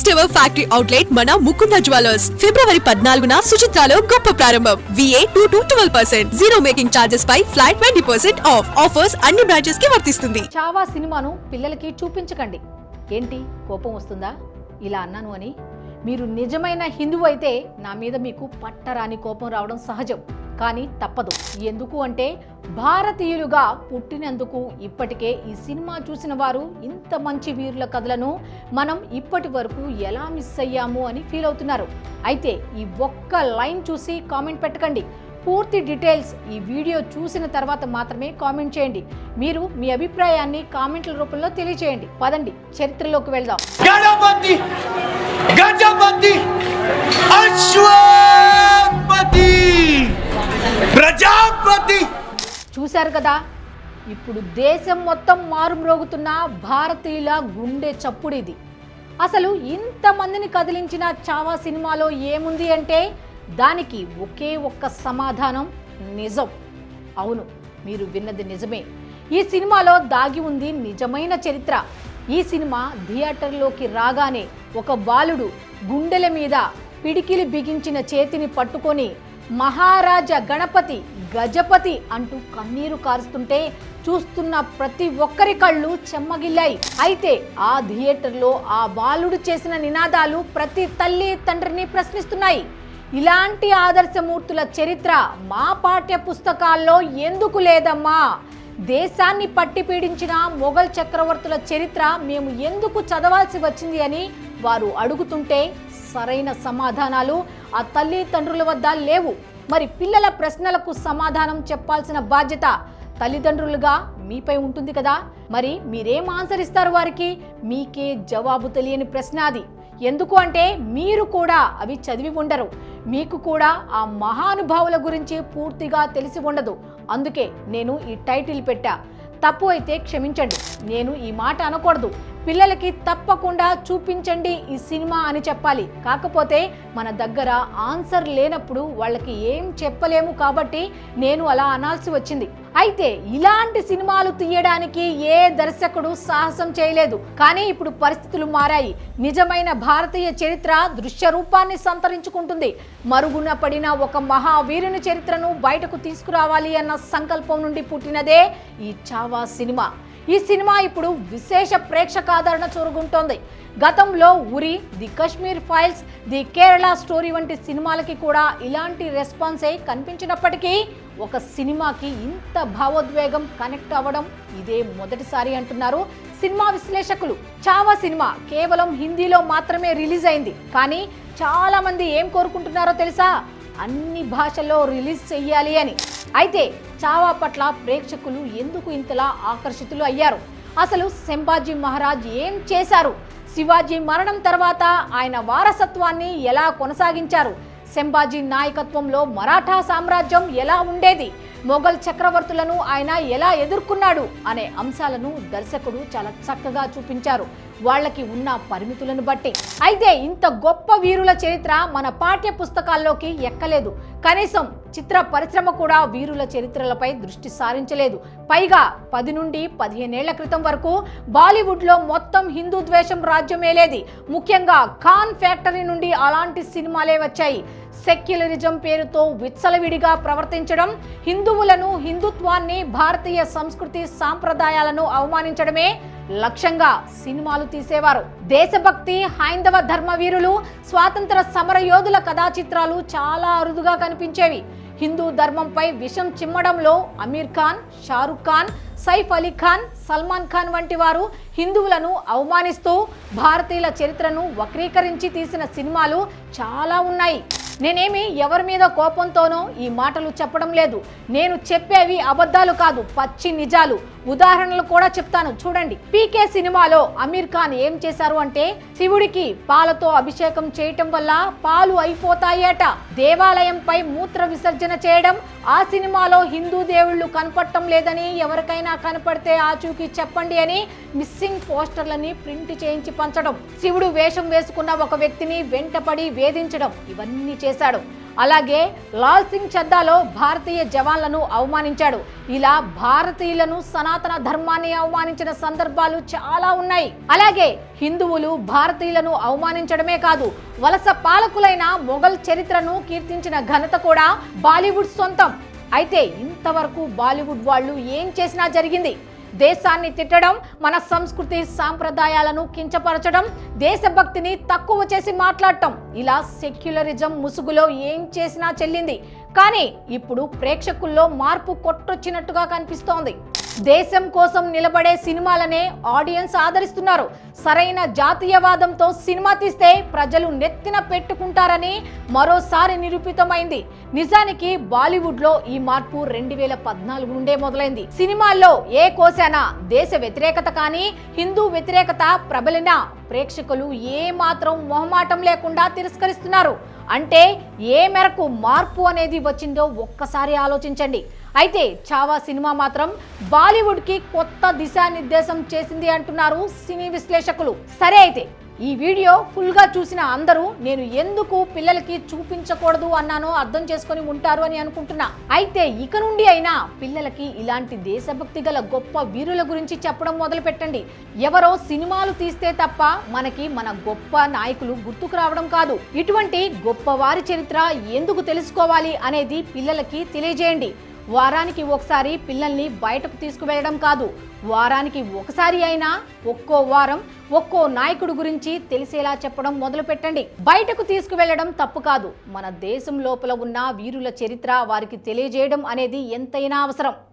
First ever factory outlet మన Mukunda jewellers ఫిబ్రవరి పద్నాలుగున సుచిత్రాలో గొప్ప ప్రారంభం. VA two to twelve percent zero making charges pi flat twenty percent off offers అన్ని బ్రాంచెస్కి వర్తిస్తుంది. చావా సినిమాను పిల్లలకి చూపించకండి. ఏంటి? కోపం వస్తుందా? ఇలా అన్నాను అని. మీరు నిజమైన హిందువు అయితే నా మీద మీకు పట్టరాని కోపం రావడం సహజం. కానీ తప్పదు. ఎందుకు అంటే భారతీయులుగా పుట్టినందుకు ఇప్పటికే ఈ సినిమా చూసిన వారు ఇంత మంచి వీరుల కథలను మనం ఇప్పటి వరకు ఎలా మిస్ అయ్యాము అని ఫీల్ అవుతున్నారు. అయితే ఈ ఒక్క లైన్ చూసి కామెంట్ పెట్టకండి. పూర్తి డీటెయిల్స్ ఈ వీడియో చూసిన తర్వాత మాత్రమే కామెంట్ చేయండి. మీరు మీ అభిప్రాయాన్ని కామెంట్ల రూపంలో తెలియచేయండి. పదండి చరిత్రలోకి వెళ్దాం. గణపతి! గజపతి! అశ్వపతి! చూశారు కదా? ఇప్పుడు దేశం మొత్తం మారుమ్రోగుతున్న భారతీయుల గుండె చప్పుడు ఇది అసలు ఇంతమందిని కదిలించిన చావా సినిమాలో ఏముంది అంటే దానికి ఒకే ఒక్క సమాధానం నిజం. అవును మీరు విన్నది నిజమే. ఈ సినిమాలో దాగి ఉంది నిజమైన చరిత్ర. ఈ సినిమా థియేటర్లోకి రాగానే ఒక బాలుడు గుండెల మీద పిడికిలి బిగించిన చేతిని పట్టుకొని మహారాజా గణపతి గజపతి అంటూ కన్నీరు కారుస్తుంటే చూస్తున్న ప్రతి ఒక్కరి కళ్ళు చెమ్మగిల్లాయి. అయితే ఆ థియేటర్లో ఆ బాలుడు చేసిన నినాదాలు ప్రతి తల్లి తండ్రిని ప్రశ్నిస్తున్నాయి. ఇలాంటి ఆదర్శమూర్తుల చరిత్ర మా పాఠ్య పుస్తకాల్లో ఎందుకు లేదమ్మా? దేశాన్ని పట్టి పీడించిన మొఘల్ చక్రవర్తుల చరిత్ర మేము ఎందుకు చదవాల్సి వచ్చింది అని వారు అడుగుతుంటే సరైన సమాధానాలు ఆ తల్లిదండ్రుల వద్ద లేవు. మరి పిల్లల ప్రశ్నలకు సమాధానం చెప్పాల్సిన బాధ్యత తల్లిదండ్రులుగా మీపై ఉంటుంది కదా. మరి మీరేం ఆన్సర్ ఇస్తారు వారికి? మీకే జవాబు తెలియని ప్రశ్న అది. ఎందుకు అంటే మీరు కూడా అవి చదివి ఉండరు. మీకు కూడా ఆ మహానుభావుల గురించి పూర్తిగా తెలిసి ఉండదు. అందుకే నేను ఈ టైటిల్ పెట్టా. తప్పు అయితే క్షమించండి. నేను ఈ మాట అనకూడదు. పిల్లలకి తప్పకుండా చూపించండి ఈ సినిమా అని చెప్పాలి. కాకపోతే మన దగ్గర ఆన్సర్ లేనప్పుడు వాళ్ళకి ఏం చెప్పలేము కాబట్టి నేను అలా అనాల్సి వచ్చింది. అయితే ఇలాంటి సినిమాలు తీయడానికి ఏ దర్శకుడు సాహసం చేయలేదు. కానీ ఇప్పుడు పరిస్థితులు మారాయి. నిజమైన భారతీయ చరిత్ర దృశ్య రూపాన్ని సంతరించుకుంటుంది. మరుగున పడిన ఒక మహావీరుని చరిత్రను బయటకు తీసుకురావాలి అన్న సంకల్పం నుండి పుట్టినదే ఈ చావా సినిమా. ఈ సినిమా ఇప్పుడు విశేష ప్రేక్షకాదరణ చూరుగుంటోంది. గతంలో Uri the Kashmir files the Kerala story వంటి సినిమాలకి కూడా ఇలాంటి రెస్పాన్సే కనిపించినప్పటికీ ఒక సినిమాకి ఇంత భావోద్వేగం కనెక్ట్ అవ్వడం ఇదే మొదటిసారి అంటున్నారు సినిమా విశ్లేషకులు. చావా సినిమా కేవలం హిందీలో మాత్రమే రిలీజ్ అయింది. కానీ చాలామంది ఏం కోరుకుంటున్నారో తెలుసా? అన్ని భాషల్లో రిలీజ్ చెయ్యాలి అని. అయితే చావా పట్ల ప్రేక్షకులు ఎందుకు ఇంతలా ఆకర్షితులు అయ్యారు? అసలు సంభాజీ మహారాజ్ ఏం చేశారు? శివాజీ మరణం తర్వాత ఆయన వారసత్వాన్ని ఎలా కొనసాగించారు? సంభాజీ నాయకత్వంలో మరాఠా సామ్రాజ్యం ఎలా ఉండేది? మొఘల్ చక్రవర్తులను ఆయన ఎలా ఎదుర్కొన్నాడు? అనే అంశాలను దర్శకుడు చాలా చక్కగా చూపించారు. వాళ్ళకి ఉన్న పరిమితులను బట్టి. అయితే ఇంత గొప్ప వీరుల చరిత్ర మన పాఠ్య పుస్తకాల్లోకి ఎక్కలేదు. కనీసం చిత్ర పరిశ్రమ కూడా వీరుల చరిత్రలపై దృష్టి సారించలేదు. పైగా పది నుండి పదిహేనేళ్ళ క్రితం వరకు బాలీవుడ్లో మొత్తం హిందూ ద్వేషం రాజ్యమేలేది ముఖ్యంగా ఖాన్ ఫ్యాక్టరీ నుండి అలాంటి సినిమాలే వచ్చాయి. సెక్యులరిజం పేరుతో విత్సలవిడిగా ప్రవర్తించడం హిందువులను హిందుత్వాన్ని భారతీయ సంస్కృతి సాంప్రదాయాలను అవమానించడమే లక్ష్యంగా సినిమాలు తీసేవారు. దేశభక్తి హైందవ ధర్మవీరులు స్వాతంత్ర సమర యోధుల కథా చిత్రాలు చాలా అరుదుగా కనిపించేవి. హిందూ ధర్మంపై విషం చిమ్మడంలో అమీర్ ఖాన్ షారుఖ్ ఖాన్ సైఫ్ అలీ ఖాన్ సల్మాన్ ఖాన్ వంటి వారు హిందువులను అవమానిస్తూ భారతీయుల చరిత్రను వక్రీకరించి తీసిన సినిమాలు చాలా ఉన్నాయి. నేనేమి ఎవరి మీద కోపంతోనో ఈ మాటలు చెప్పడం లేదు. నేను చెప్పేవి అబద్ధాలు కాదు పచ్చి నిజాలు. ఉదాహరణలు కూడా చెప్తాను. చూడండి పీకే సినిమాలో అమీర్ ఖాన్ ఏం చేశారు అంటే శివుడికి పాలతో అభిషేకం చేయటం వల్ల పాలు అయిపోతాయట. దేవాలయంపై మూత్ర విసర్జన చేయడం ఆ సినిమాలో హిందూ దేవుళ్ళు కనపడటం లేదని ఎవరికైనా కనపడితే ఆచూకీ చెప్పండి అని మిస్సింగ్ పోస్టర్లని ప్రింట్ చేయించి పంచడం శివుడు వేషం వేసుకున్న ఒక వ్యక్తిని వెంటపడి వేధించడం ఇవన్నీ చేశాడు. అలాగే లాల్ సింగ్ చద్దాలో భారతీయ జవాన్లను అవమానించాడు. ఇలా భారతీయులను సనాతన ధర్మాన్ని అవమానించిన సందర్భాలు చాలా ఉన్నాయి. అలాగే హిందువులు భారతీయులను అవమానించడమే కాదు వలస పాలకులైన మొఘల్ చరిత్రను కీర్తించిన ఘనత కూడా బాలీవుడ్ సొంతం. అయితే ఇంతవరకు బాలీవుడ్ వాళ్ళు ఏం చేసినా జరిగింది? దేశాన్ని తిట్టడం మన సంస్కృతి సాంప్రదాయాలను కించపరచడం దేశభక్తిని తక్కువ చేసి మాట్లాడటం. ఇలా సెక్యులరిజం ముసుగులో ఏం చేసినా చెల్లింది. కానీ ఇప్పుడు ప్రేక్షకుల్లో మార్పు కొట్టొచ్చినట్టుగా కనిపిస్తోంది. దేశం కోసం నిలబడే సినిమాలనే ఆడియన్స్ ఆదరిస్తున్నారు. సరైన జాతీయవాదంతో సినిమా తీస్తే ప్రజలు నెత్తిన పెట్టుకుంటారని మరోసారి నిరూపితమైంది. నిజానికి బాలీవుడ్లో ఈ మార్పు రెండు వేల పద్నాలుగు నుండే మొదలైంది. సినిమాల్లో ఏ కోశానా దేశ వ్యతిరేకత కానీ హిందూ వ్యతిరేకత ప్రబలినా ప్రేక్షకులు ఏమాత్రం మొహమాటం లేకుండా తిరస్కరిస్తున్నారు. అంటే ఏ మేరకు మార్పు అనేది వచ్చిందో ఒక్కసారి ఆలోచించండి. అయితే చావా సినిమా మాత్రం బాలీవుడ్కి కొత్త దిశానిర్దేశం చేసింది అంటున్నారు సినీ విశ్లేషకులు. సరే అయితే ఈ వీడియో ఫుల్గా చూసిన అందరూ నేను ఎందుకు పిల్లలకి చూపించకూడదు అన్నానో అర్థం చేసుకొని ఉంటారు అని అనుకుంటున్నా. అయితే ఇక నుండి అయినా పిల్లలకి ఇలాంటి దేశభక్తి గల గొప్ప వీరుల గురించి చెప్పడం మొదలు పెట్టండి ఎవరో సినిమాలు తీస్తే తప్ప మనకి మన గొప్ప నాయకులు గుర్తుకు రావడం కాదు. ఇటువంటి గొప్ప వారి చరిత్ర ఎందుకు తెలుసుకోవాలి అనేది పిల్లలకి తెలియజేయండి. వారానికి ఒకసారి పిల్లల్ని బయటకు తీసుకువెళ్ళడం కాదు. వారానికి ఒకసారి అయినా ఒక్కో వారం ఒక్కో నాయకుడు గురించి తెలిసేలా చెప్పడం మొదలు పెట్టండి బయటకు తీసుకువెళ్ళడం తప్పు కాదు. మన దేశం లోపల ఉన్న వీరుల చరిత్ర వారికి తెలియజేయడం అనేది ఎంతైనా అవసరం.